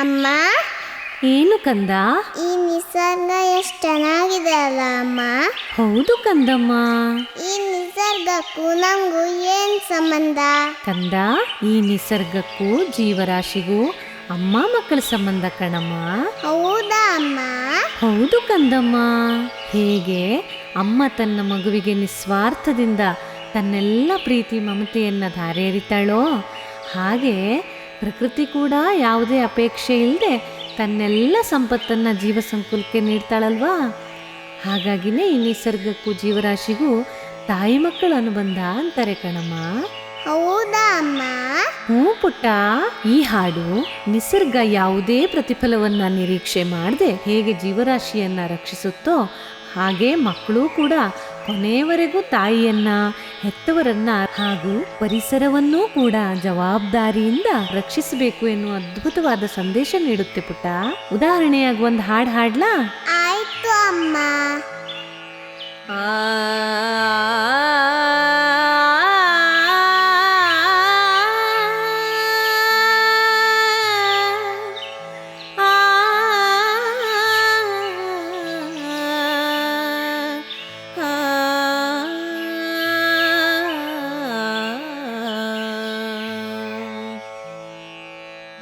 ಅಮ್ಮ? ಏನು ಕಂದ? ಈ ನಿಸರ್ಗ ಎಷ್ಟು ಚೆನ್ನಾಗಿದೆ ಅಲ್ಲ ಅಮ್ಮ? ಹೌದು ಕಂದಮ್ಮ. ಈ ನಿಸರ್ಗಕ್ಕೂ ನಮಗೂ ಏನ್ ಸಂಬಂಧ? ಕಂದ ಈ ನಿಸರ್ಗಕ್ಕೂ ಜೀವರಾಶಿಗೂ ಅಮ್ಮ ಮಕ್ಕಳ ಸಂಬಂಧ ಕಣಮ್ಮ. ಹೌದಾ ಅಮ್ಮ? ಹೌದು ಕಂದಮ್ಮ. ಹೇಗೆ? ಅಮ್ಮ ತನ್ನ ಮಗುವಿಗೆ ನಿಸ್ವಾರ್ಥದಿಂದ ತನ್ನೆಲ್ಲ ಪ್ರೀತಿ ಮಮತೆಯನ್ನ ಧಾರೆ ಎರಿತಾಳೋ ಹಾಗೆ ಪ್ರಕೃತಿ ಕೂಡ ಯಾವುದೇ ಅಪೇಕ್ಷೆ ಇಲ್ಲದೆ ತನ್ನೆಲ್ಲ ಸಂಪತ್ತನ್ನು ಜೀವ ಸಂಕುಲಕ್ಕೆ ನೀಡ್ತಾಳಲ್ವಾ? ಹಾಗಾಗಿನೇ ಈ ನಿಸರ್ಗಕ್ಕೂ ಜೀವರಾಶಿಗೂ ತಾಯಿ ಮಕ್ಕಳ ಅನುಬಂಧ ಅಂತಾರೆ ಕಣಮ್ಮ. ಹೌದಾ ಅಮ್ಮ? ಹ್ಞೂ ಪುಟ್ಟ. ಈ ಹಾಡು ನಿಸರ್ಗ ಯಾವುದೇ ಪ್ರತಿಫಲವನ್ನ ನಿರೀಕ್ಷೆ ಮಾಡದೆ ಹೇಗೆ ಜೀವರಾಶಿಯನ್ನ ರಕ್ಷಿಸುತ್ತೋ ಹಾಗೆ ಮಕ್ಕಳು ಕೂಡ ಕೊನೆಯವರೆಗೂ ತಾಯಿಯನ್ನ ಹೆತ್ತವರನ್ನ ಹಾಗೂ ಪರಿಸರವನ್ನೂ ಕೂಡ ಜವಾಬ್ದಾರಿಯಿಂದ ರಕ್ಷಿಸಬೇಕು ಎನ್ನುವ ಅದ್ಭುತವಾದ ಸಂದೇಶ ನೀಡುತ್ತೆ ಪುಟ್ಟ. ಉದಾಹರಣೆಯಾಗಿ ಒಂದು ಹಾಡು ಹಾಡ್ಲಾ? ಆಯ್ತು ಅಮ್ಮ.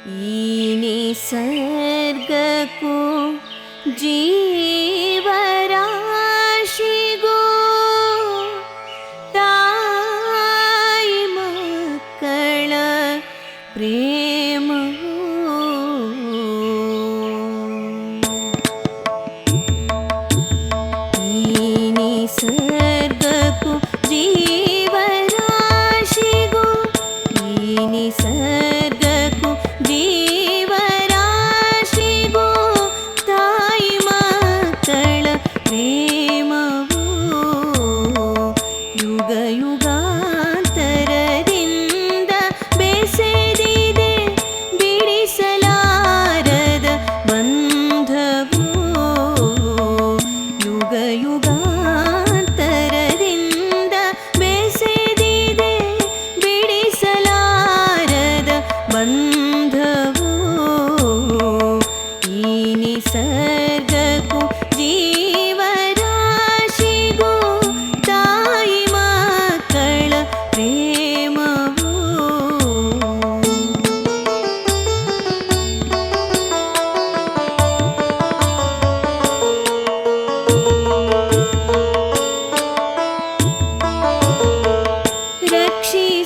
इनि सर्गको जीवराशि गो तामकळ प्रे मे सर्गको जी ಮಕ್ಕಳ ಪ್ರೇಮವು ಯುಗ ಯುಗಾಂತರದಿಂದ ಬೆಸೆದಿದೆ ಬಿಡಿಸಲಾರದ ಬಂಧವು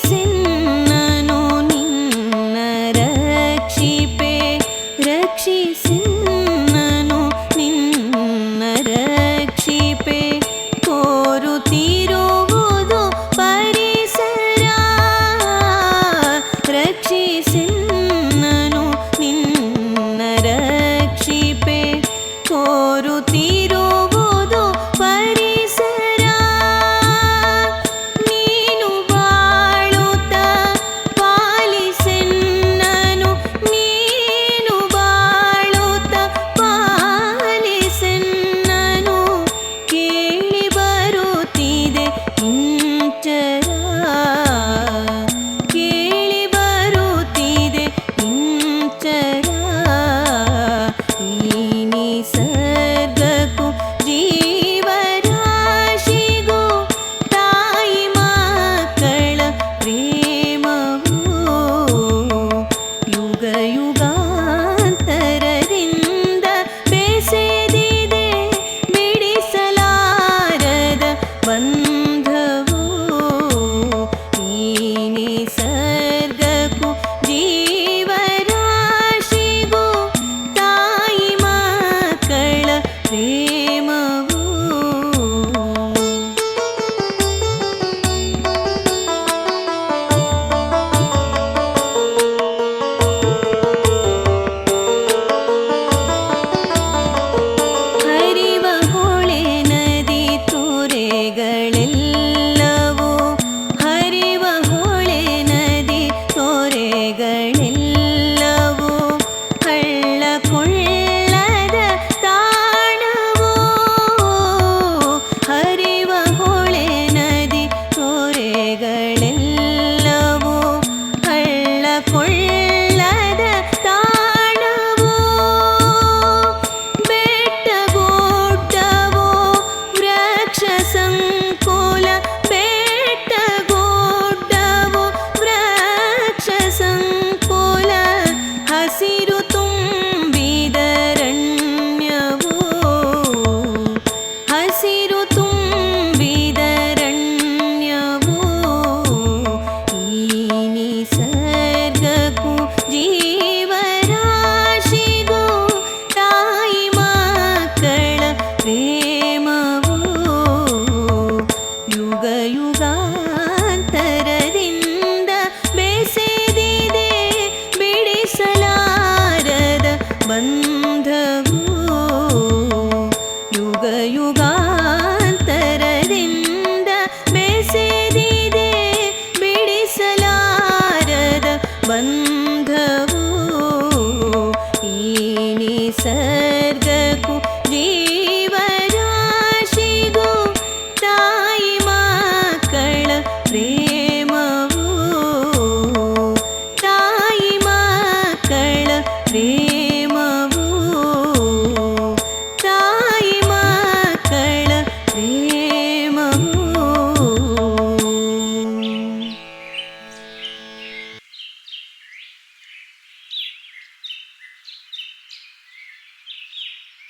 sin